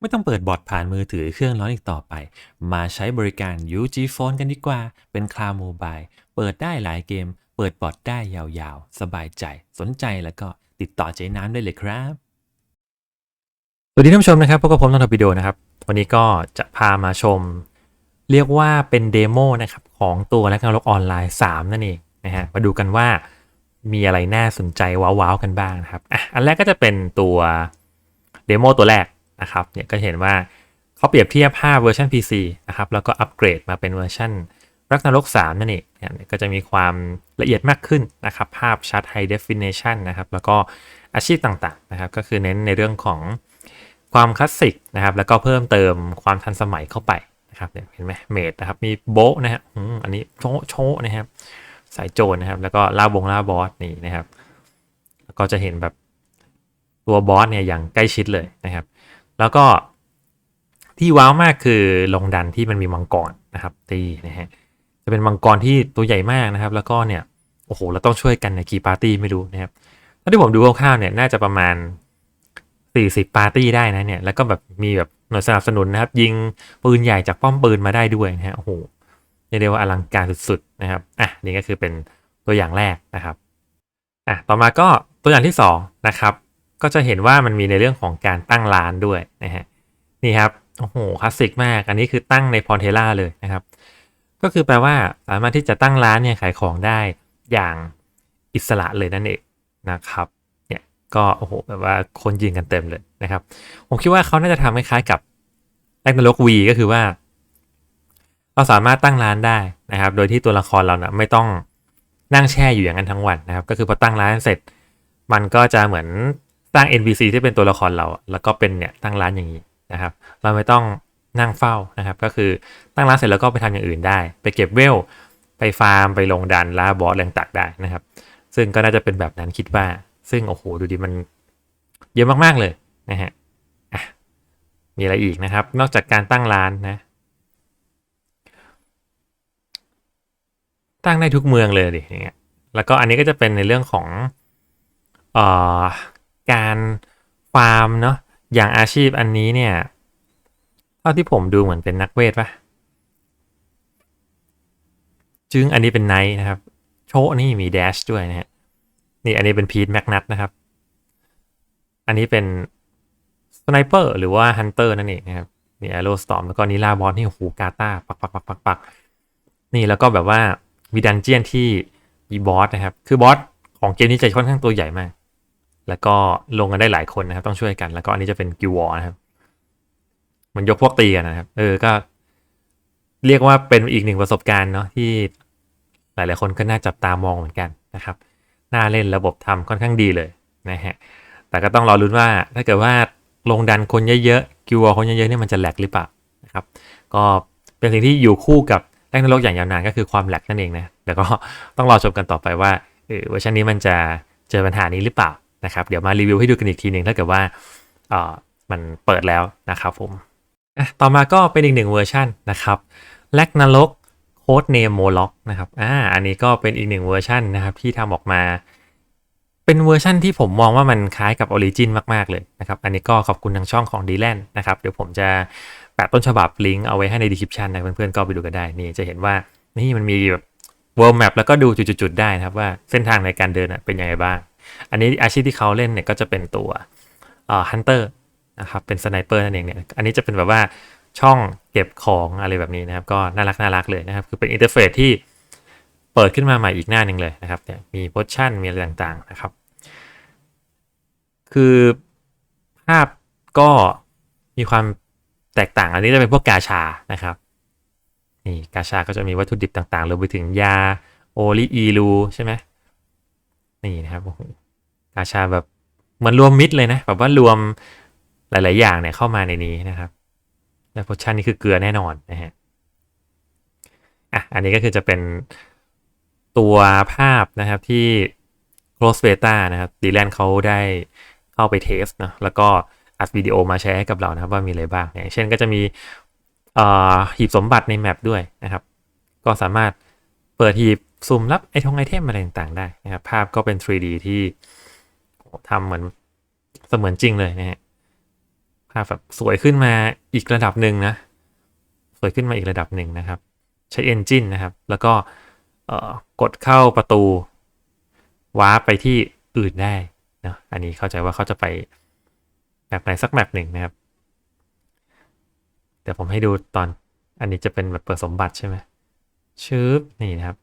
ไม่ต้องเปิดบอทผ่านมือถือเครื่องร้อนอีกต่อไป มาใช้บริการ UG Phone กันดีกว่า เป็นคลาวด์โมบาย เปิดได้หลายเกม เปิดบอทได้ยาวๆ สบายใจ สนใจแล้วก็ติดต่อเจ๊น้ำได้เลยครับ สวัสดีท่านผู้ชมนะครับ พบกับผมต้นทวิดีโอนะครับ วันนี้ก็จะพามาชม เรียกว่าเป็นเดโมนะครับของตัวและการลกออนไลน์ 3 นั่นเองนะฮะ มาดูกันว่ามีอะไรน่าสนใจว้าวๆกันบ้างนะครับ อะ อันแรกก็จะเป็นตัวเดโมตัวแรก นะครับเนี่ยก็เห็นว่าเขาเปรียบเทียบภาพเวอร์ชัน PC นะครับแล้วก็อัปเกรดมาเป็นเวอร์ชันรักนรก 3 นั่นเองเนี่ยก็จะมีความละเอียดมากขึ้นนะครับ ภาพชัด High Definition นะครับ แล้วก็อาชีพต่างๆนะครับ ก็คือเน้นในเรื่องของความคลาสสิกนะครับ แล้วก็เพิ่มเติมความทันสมัยเข้าไปนะครับเห็นไหมเมดนะครับ มีโบะนะฮะอันนี้โชโชนะครับ สายโจรนะครับ แล้วก็ล่าบงล่าบอสนี่นะครับ ก็จะเห็นแบบตัวบอสเนี่ยอย่างใกล้ชิดเลยนะครับ แล้วก็ที่ว้าวมากคือลงดันที่มันมีมังกรนะครับตีนะฮะจะเป็นมังกรที่ตัวใหญ่มากนะครับ แล้วก็เนี่ยโอ้โหเราต้องช่วยกันในกี่ปาร์ตี้ไม่รู้นะครับถ้าที่ผมดูคร่าวๆเนี่ยน่าจะประมาณ 40 ปาร์ตี้ได้นะเนี่ยแล้วก็แบบมีแบบหน่วยสนับสนุนนะครับ ยิงปืนใหญ่จากป้อมปืนมาได้ด้วยนะฮะโอ้โหเรียกได้ว่าอลังการสุดๆนะครับอะนี่ก็คือเป็นตัวอย่างแรกนะครับอะต่อมาก็ตัวอย่างที่สองนะครับ ก็จะเห็นว่ามันมีในเรื่องของการตั้งร้านด้วยนะฮะนี่ครับโอ้โหคลาสสิกมาก อันนี้คือตั้งในพรเทล่าเลยนะครับ ก็คือแปลว่าสามารถที่จะตั้งร้านเนี่ยขายของได้อย่างอิสระเลยนั่นเองนะครับเนี่ยก็โอ้โหแบบว่าคนยืนกันเต็มเลยนะครับ ผมคิดว่าเขาน่าจะทำคล้ายๆกับแรกนรกวีก็คือว่า เราสามารถตั้งร้านได้นะครับ โดยที่ตัวละครเรานะไม่ต้องนั่งแช่อยู่อย่างนั้นทั้งวันนะครับ ก็คือพอตั้งร้านเสร็จ มันก็จะเหมือน ร้าง NPC ที่เป็นตัวละครเราแล้วก็เป็นเนี่ยตั้งร้านอย่างนี้นะครับ เราไม่ต้องนั่งเฝ้านะครับ ก็คือตั้งร้านเสร็จแล้วก็ไปทำอย่างอื่นได้ ไปเก็บเวล ไปฟาร์ม ไปลงดันล่าบอสแรงตักได้นะครับ ซึ่งก็น่าจะเป็นแบบนั้นคิดว่า ซึ่งโอ้โหดูดิมันเยอะมากๆเลยนะฮะอะมีอะไรอีกนะครับ นอกจากการตั้งร้านนะ ตั้งได้ทุกเมืองเลยดิอย่างเงี้ยแล้วก็อันนี้ก็จะเป็นในเรื่องของอ่อ การฟาร์มเนาะอย่างอาชีพอันนี้เนี่ยเท่าที่ผมดูเหมือนเป็นนักเวทปะจึงอันนี้เป็นไนท์นะครับ โชนี่มีแดชด้วยนะฮะนี่อันนี้เป็นพีทแมกนัทนะครับ อันนี้เป็นสไนเปอร์หรือว่าฮันเตอร์นั่นเองนะครับนี่แอโรสตอมแล้วก็นี่ลาบอลที่หูกาตาปักปักปักปักปักนี่แล้วก็แบบว่ามีดันเจียนที่มีบอสนะครับ คือบอสของเกมนี้จะค่อนข้างตัวใหญ่มาก แล้วก็ลงกันได้หลายคนนะครับ ต้องช่วยกัน แล้วก็อันนี้จะเป็นกิววอร์นะครับ มันยกพวกตีกันนะครับ เออก็ เรียกว่าเป็นอีกหนึ่งประสบการณ์เนาะที่หลายๆคนก็น่าจับตามองเหมือนกันนะครับน่าเล่นระบบทำค่อนข้างดีเลยนะฮะแต่ก็ต้องรอรุ้นว่าถ้าเกิดว่าลงดันคนเยอะๆกิววอร์คนเยอะๆเนี่ยมันจะแหลกหรือเปล่านะครับ ก็เป็นสิ่งที่อยู่คู่กับแรกนรกอย่างยาวนานก็คือความแหลกนั่นเองนะเดี๋ยวก็ต้องรอชมกันต่อไปว่าเออเวอร์ชันนี้มันจะเจอปัญหานี้หรือเปล่า นะครับ เดี๋ยวมารีวิวให้ดูกันอีกทีหนึ่งถ้าเกิดว่าเออมันเปิดแล้วนะครับผมต่อมาก็เป็นอีกหนึ่งเวอร์ชันนะครับแลกนรกโค้ดเนมโมล็อกนะครับอ่าอันนี้ก็เป็นอีกหนึ่งเวอร์ชันนะครับที่ทำออกมา เป็นเวอร์ชันที่ผมมองว่ามันคล้ายกับ Origin มาก ๆ เลยนะครับ อันนี้ก็ขอบคุณทางช่องของ d l a n นนะครับ เดี๋ยวผมจะแปะต้นฉบับลิงก์เอาไว้ให้ใน description นะเพื่อนๆก็ไปดูกันได้นี่จะเห็นว่านี่มันมีแบบ world map แล้วก็ดูจุดๆได้นะครับว่าเส้นทางในการเดินเป็นยังไงบ้าง อันนี้อาชีพที่เขาเล่นเนี่ยก็จะเป็นตัวเอ่อ hunter นะครับเป็นสไนเปอร์นั่นเองเนี่ยอันนี้จะเป็นแบบว่าช่องเก็บของอะไรแบบนี้นะครับ ก็น่ารักน่ารักเลยนะครับ คือเป็นอินเทอร์เฟซที่เปิดขึ้นมาใหม่อีกหน้าหนึ่งเลยนะครับเนี่ยมีโพชั่นมีอะไรต่างๆนะครับ คือภาพก็มีความแตกต่างอันนี้จะเป็นพวกกาชานะครับนี่กาชาก็จะมีวัตถุดิบต่างๆรวมไปถึงยาโอลิอีลูใช่ไหมนี่นะครับ กาชาแบบมือนรวมมิตรเลยนะแบบว่ารวมหลาย ๆ อย่างเนี่ยเข้ามาในนี้นะครับ และโพชั่นนี่คือเกลือแน่นอนนะฮะอะอันนี้ก็คือจะเป็นตัวภาพนะครับที่ close beta นะครับดีแลนเขาได้เข้าไปเทสนะแล้วก็อัดวิดีโอมาแชร์ให้กับเรานะครับว่ามีอะไรบ้างอย่างเช่นก็จะมีหีบสมบัติในแมปด้วยนะครับ ก็สามารถเปิดหีบซุ่มรับไอทองไอเทมอะไรต่าง ๆ ได้นะครับ ภาพก็เป็น 3D ที่ ทำเหมือนเสมือนจริงเลยนะฮะภาพแบบสวยขึ้นมาอีกระดับหนึ่งนะ สวยขึ้นมาอีกระดับหนึ่งนะครับ ใช้ Engine นะครับ แล้วก็กดเข้าประตูว้าไปที่อื่นได้นะอันนี้เข้าใจว่าเขาจะไปแบบไหนสักแบบหนึ่งนะครับ เดี๋ยวผมให้ดูตอนอันนี้จะเป็นแบบเปิดสมบัติใช่ไหมชืบนี่นะครับ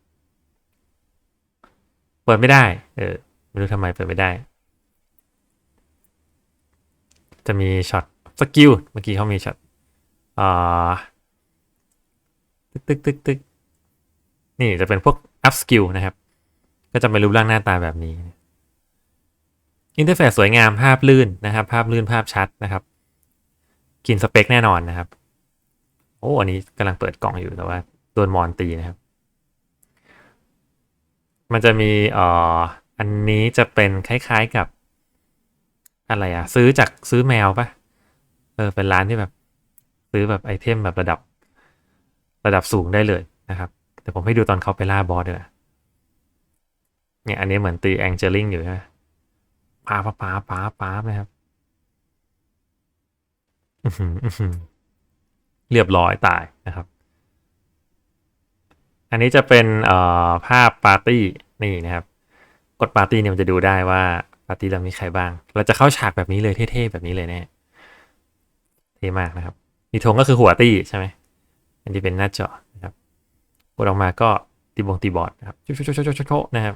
เปิดไม่ได้ เออ ไม่รู้ทำไมเปิดไม่ได้ จะมีช็อตสกิลเมื่อกี้เขามีช็อตอ่าตึกตึกตึกตึกนี่จะเป็นพวก up skill นะครับ ก็จะเป็นรูปร่างหน้าตาแบบนี้อินเทอร์เฟซสวยงามภาพลื่นนะครับ ภาพลื่นภาพชัดนะครับ กินสเปคแน่นอนนะครับ โอ้อันนี้กำลังเปิดกล่องอยู่แต่ว่าโดนมอนตีนะครับ มันจะมีอ่ออันนี้จะเป็นคล้ายๆกับ อะไรอะ ซื้อจากซื้อแมวปะเออเป็นร้านที่แบบ ซื้อแบบไอเทมแบบระดับ ระดับสูงได้เลยนะครับเดี๋ยวผมให้ดูตอนเขาไปล่าบอสด้วยเนี่ยอันนี้เหมือนตีแองเจลิงอยู่ใช่ไหมป้าป้าป้าป้าป้านะครับเรียบร้อยตายนะครับ อันนี้จะเป็นเอ่อภาพปาร์ตี้นี่นะครับ กดปาร์ตี้เนี่ยมันจะดูได้ว่าาร์ตี้เรามีใครบ้าง เราจะเข้าฉากแบบนี้เลยเท่ๆแบบนี้เลยแน่เท่มากนะครับมีธงก็คือหัวตี้ใช่ไหมอันนี้เป็นหน้าจอนะครับกดออกมาก็ตีบงตีบอร์ดนะครับโชโชโชโชโนะครับ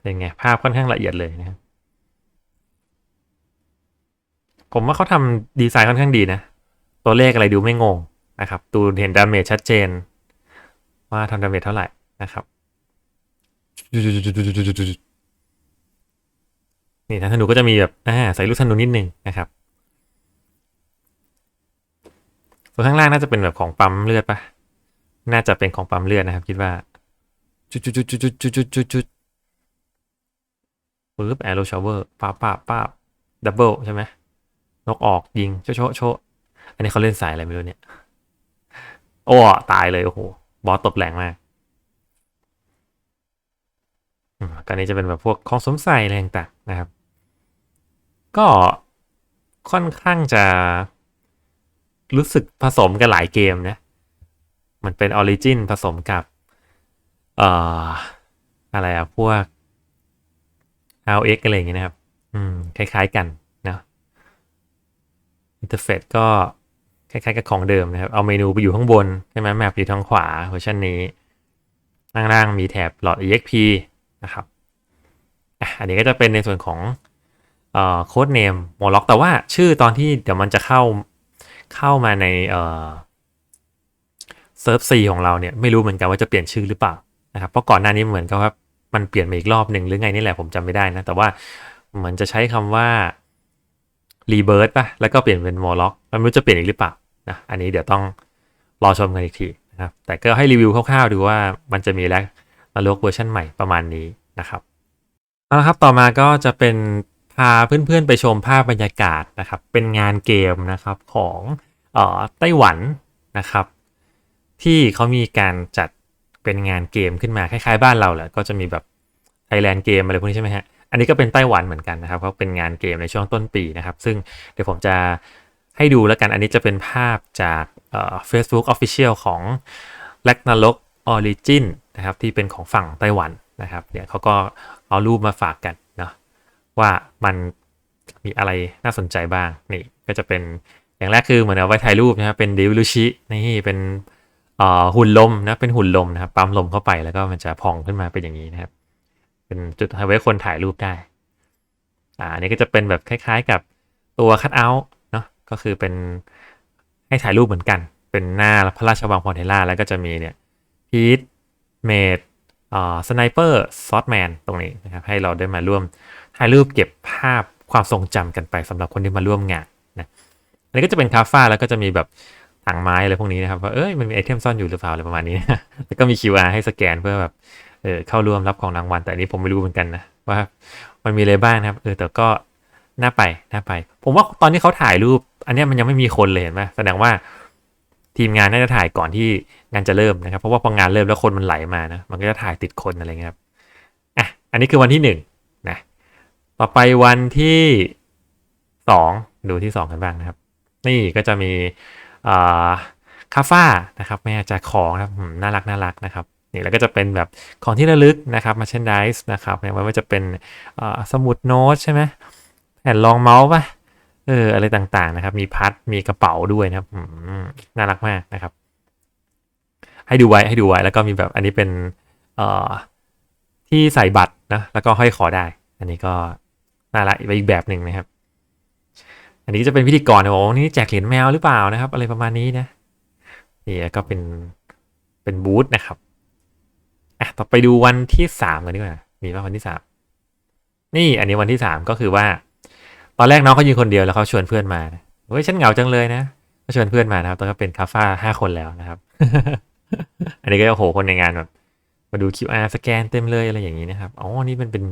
เป็นไงภาพค่อนข้างละเอียดเลยนะครับผมว่าเขาทำดีไซน์ค่อนข้างดีนะ ตัวเลขอะไรดูไม่งงนะครับ ดูเห็นดาเมจชัดเจน ว่าทำดาเมจเท่าไหร่นะครับ นี่ทางธนูก็จะมีแบบอ่าใส่ลูกธนูนิดนึงนะครับ ส่วนข้างล่างน่าจะเป็นแบบของปั๊มเลือดปะน่าจะเป็นของปั๊มเลือดนะครับ คิดว่าจุดจุดจุดจุดจุดจุดจุดจุดจุดปึ๊บแอโรชาวเวอร์ป้าป้าป้าดับเบิลใช่ไหมนกออกยิงโชโชโชอันนี้เขาเล่นสายอะไรไม่รู้เนี่ย โอ้ตายเลยโอ้โหบอสตบแรงมาก การนี้จะเป็นแบบพวกของสมใส่อะไรต่างๆนะครับ ก็ค่อนข้างจะรู้สึกผสมกันหลายเกมนะ มันเป็นออริจินผสมกับเอ่ออะไรอะพวก RX อะไรอย่างเงี้ยนะครับ อืม คล้ายๆกันนะอินเทอร์เฟซก็คล้ายๆกับของเดิมนะครับ เอาเมนูไปอยู่ข้างบน ใช่ไหมแมปอยู่ทางขวาเวอร์ชันนี้ล่างๆมีแถบหลอด exp นะครับอันนี้ก็จะเป็นในส่วนของโค้ดเนมโมล็อกแต่ว่าชื่อตอนที่เดี๋ยวมันจะเข้าเข้ามาในเซิร์ฟซีของเราเนี่ยไม่รู้เหมือนกันว่าจะเปลี่ยนชื่อหรือเปล่านะครับเพราะก่อนหน้านี้เหมือนกับว่ามันเปลี่ยนมาอีกรอบหนึ่งหรือไงนี่แหละผมจำไม่ได้นะ แต่ว่าเหมือนจะใช้คำว่ารีเบิร์ตป่ะ แล้วก็เปลี่ยนเป็นโมล็อกไม่รู้จะเปลี่ยนอีกหรือเปล่านะอันนี้เดี๋ยวต้องรอชมกันอีกทีนะครับแต่ก็ให้รีวิวคร่าวๆดูว่ามันจะมีแล้ วมาลกเวอร์ชันใหม่ประมาณนี้นะครับเอาละครับต่อมาก็จะเป็นพาเพื่อนๆไปชมภาพบรรยากาศนะครับ เป็นงานเกมนะครับของเอ่อไต้หวันนะครับ ที่เขามีการจัดเป็นงานเกมขึ้นมาคล้ายๆบ้านเราแหละก็จะมีแบบไทยแลนด์เกมอะไรพวกนี้ใช่ไหมฮะอันนี้ก็เป็นไต้หวันเหมือนกันนะครับเขาเป็นงานเกมในช่วงต้นปีนะครับ ซึ่งเดี๋ยวผมจะให้ดูแล้วกัน อันนี้จะเป็นภาพจากเอ่อ Facebook Official ของ r a g n a r o k Origin นะครับที่เป็นของฝั่งไต้หวันนะครับเดี๋ยวเขาก็เอารูปมาฝากกันเนาะว่ามันมีอะไรน่าสนใจบ้างนี่ก็จะเป็นอย่างแรกคือเหมือนเอาไว้ถ่ายรูปนะครับเป็นดิวลูชินี่เป็นหุ่นลมนะเป็นหุ่นลมนะครับปั๊มลมเข้าไปแล้วก็มันจะพองขึ้นมาเป็นอย่างนี้นะครับ เป็นจุดให้ไว้คนถ่ายรูปได้อ่าอันนี้ก็จะเป็นแบบคล้าย ๆ กับตัวคัตเอาท์เนาะก็คือเป็นให้ถ่ายรูปเหมือนกัน เป็นหน้าพระราชวังพอนเทล่าแล้วก็จะมีเนี่ยพีท เมดสไนเปอร์ซอสแมนตรงนี้นะครับให้เราได้มาร่วมถ่ายรูปเก็บภาพความทรงจำกันไปสำหรับคนที่มาร่วมงานนะอันนี้ก็จะเป็นคาฟ้าแล้วก็จะมีแบบถังไม้อะไรพวกนี้นะครับว่าเอ้ยมันมีไอเทมซ่อนอยู่หรือเปล่าอะไรประมาณนี้แล้วก็มี QR ให้สแกนเพื่อแบบเออเข้าร่วมรับของรางวัล แต่อันนี้ผมไม่รู้เหมือนกันนะว่ามันมีอะไรบ้างนะครับเออแต่ก็น่าไปน่าไป ผมว่าตอนที่เขาถ่ายรูป อันนี้มันยังไม่มีคนเลยเห็นไหมแสดงว่า ทีมงานน่าจะถ่ายก่อนที่งานจะเริ่มนะครับ เพราะว่าพองานเริ่มแล้วคนมันไหลมานะ มันก็จะถ่ายติดคนอะไรเงี้ยครับอะอันนี้คือวันที่หนึ่งนะต่อไปวันที่สองดูที่สองกันบ้างนะครับ นี่ก็จะมีคาฟ้านะครับแม่จกของนะครับอืมน่ารักน่ารักนะครับนี่แล้วก็จะเป็นแบบของที่ระลึกนะครับมาเช่นไดส์นะครับไม่ว่าจะเป็นสมุดโน้ตใช่ไหมแผ่นรองเมาส์ป่ะ เอออะไรต่างๆนะครับ มีพัดมีกระเป๋าด้วยนะครับน่ารักมากนะครับ ให้ดูไว้ให้ดูไว้แล้วก็มีแบบอันนี้เป็นเอ่อที่ใส่บัตรนะแล้วก็ห้อยคอได้ อันนี้ก็น่ารักอีกแบบหนึ่งนะครับ อันนี้จะเป็นพิธีกรนะบอกว่านี่แจกเหรียญแมวหรือเปล่านะครับ อะไรประมาณนี้นะนี่ก็เป็นเป็นบูธนะครับอะต่อไปดูวันที่สามกันดีกว่ามีป่ะวันที่สามนี่อันนี้วันที่สามก็คือว่า ตอนแรกน้องเขายืนคนเดียวแล้วเขาชวนเพื่อนมาเฮ้ยฉันเหงาจังเลยนะก็ชวนเพื่อนมานะครับตอนก็เป็นคาฟ้าห้าคนแล้วนะครับ อันนี้ก็โอ้โหคนในงานแบบมาดู QR สแกนเต็มเลยอะไรอย่างนี้นะครับอ๋อนี่มันเป็น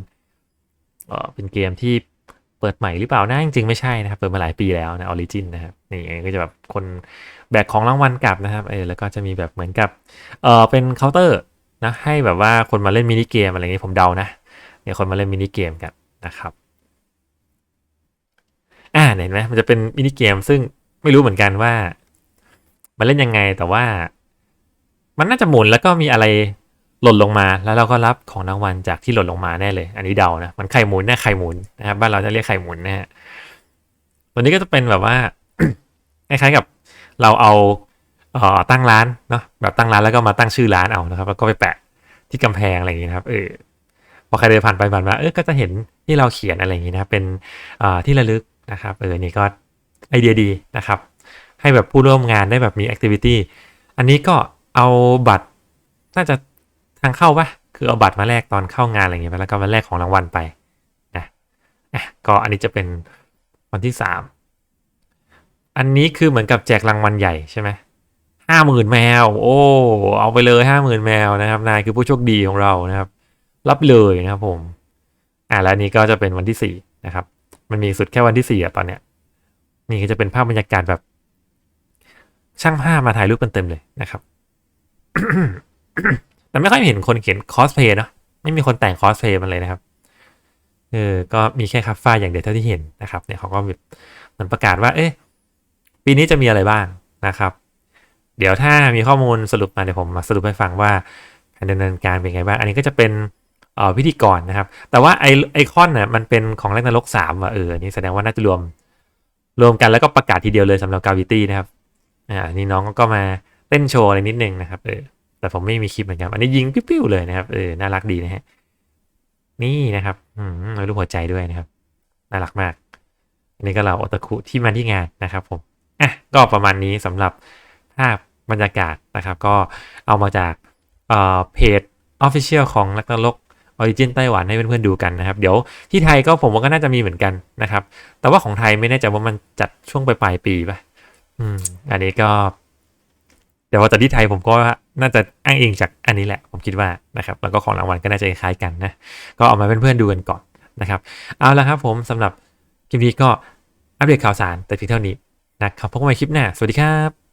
เออเป็นเกมที่เปิดใหม่หรือเปล่านะจริงๆไม่ใช่นะครับ เปิดมาหลายปีแล้วนะออริจินนะครับนี่ก็จะแบบคนแบกของรางวัลกลับนะครับเออแล้วก็จะมีแบบเหมือนกับเออเป็นเคาน์เตอร์นะให้แบบว่าคนมาเล่นมินิเกมอะไรอย่างนี้ผมเดานะเนี่ยคนมาเล่นมินิเกมกันนะครับ อ่าเห็นไหมมันจะเป็นมินิเกมซึ่งไม่รู้เหมือนกันว่า มันเล่นยังไงแต่ว่า มันน่าจะหมุนแล้วก็มีอะไรหล่นลงมาแล้วเราก็รับของรางวัลจากที่หล่นลงมาแน่เลย อันนี้เดานะมันไข่หมุนนะไข่หมุนนะครับบ้านเราจะเรียกไข่หมุนนะฮะตัวนี้ก็จะเป็นแบบว่าคล้ายๆกับเราเอาเอ่อตั้งร้านเนาะแบบตั้งร้านแล้วก็มาตั้งชื่อร้านเอานะครับ แล้วก็ไปแปะที่กำแพงอะไรอย่างนี้นะครับเออพอใครเดินผ่านไปผ่านมาเออก็จะเห็นที่เราเขียนอะไรอย่างนี้นะครับเป็นอ่าที่ระลึก นะครับเออนี่ก็ไอเดียดีนะครับ ให้แบบผู้ร่วมงานได้แบบมีแอคทิวิตี้อันนี้ก็เอาบัตรน่าจะทางเข้าปะคือเอาบัตรมาแลกตอนเข้างานอะไรเงี้ยไปแล้วก็มาแลกของรางวัลไปนะอะก็อันนี้จะเป็นวันที่สามอันนี้คือเหมือนกับแจกรางวัลใหญ่ใช่ไหมห้าหมื่นแมว โอ้เอาไปเลยห้าหมื่นแมวนะครับนายคือผู้โชคดีของเรานะครับ รับเลยนะครับผม อ่าแล้วอันนี้ก็จะเป็นวันที่สี่นะครับ มันมีสุดแค่วันที่สี่อะตอนเนี้ย นี่ก็จะเป็นภาพบรรยากาศแบบ ช่างภาพมาถ่ายรูปกันเต็มเลยนะครับ แต่ไม่ค่อยเห็นคนเขียนคอสเพย์เนาะไม่มีคนแต่งคอสเพย์มันเลยนะครับเออก็มีแค่คัฟฟ้าอย่างเดียวเท่าที่เห็นนะครับ เนี่ยเขาก็แบบเหมือนประกาศว่า เอ๊ะปีนี้จะมีอะไรบ้างนะครับ เดี๋ยวถ้ามีข้อมูลสรุปมาเดี๋ยวผมมาสรุปให้ฟังว่าการดำเนินการเป็นไงบ้าง อันนี้ก็จะเป็น พิธีกรนะครับ แต่ว่าไอไอคอนน่ะมันเป็นของแรกนรกสามว่ะเอออันนี่แสดงว่าน่าจะรวมรวมกันแล้วก็ประกาศทีเดียวเลยสำหรับกาวิตี้นะครับอ่านี่น้องก็มาเต้นโชว์อะไรนิดนึงนะครับเออแต่ผมไม่มีคลิปเหมือนกันอันนี้ยิงปิ้วๆเลยนะครับเออน่ารักดีนะฮะนี่นะครับอืมรูปหัวใจด้วยนะครับ น่ารักมากอันนี้ก็เราโอตาคุที่มาที่งานนะครับผมอะก็ประมาณนี้สำหรับภาพบรรยากาศนะครับ ก็เอามาจากเอ่อเพจ Official ของลักนรก ออริจินไต้หวันให้เพื่อนๆดูกันนะครับ เดี๋ยวที่ไทยก็ผมว่าก็น่าจะมีเหมือนกันนะครับ แต่ว่าของไทยไม่แน่ใจว่ามันจัดช่วงปลายปีป่ะอืม อันนี้ก็ เดี๋ยวว่าแต่ที่ไทยผมก็น่าจะอ้างอิงจากอันนี้แหละ ผมคิดว่านะครับ แล้วก็ของรางวัลก็น่าจะคล้ายกันนะ ก็เอามาเพื่อนๆดูกันก่อนนะครับ เอาละครับผมสำหรับคลิปนี้ก็อัปเดตข่าวสารแต่เพียงเท่านี้นะครับพบกันใหม่คลิปหน้า สวัสดีครับ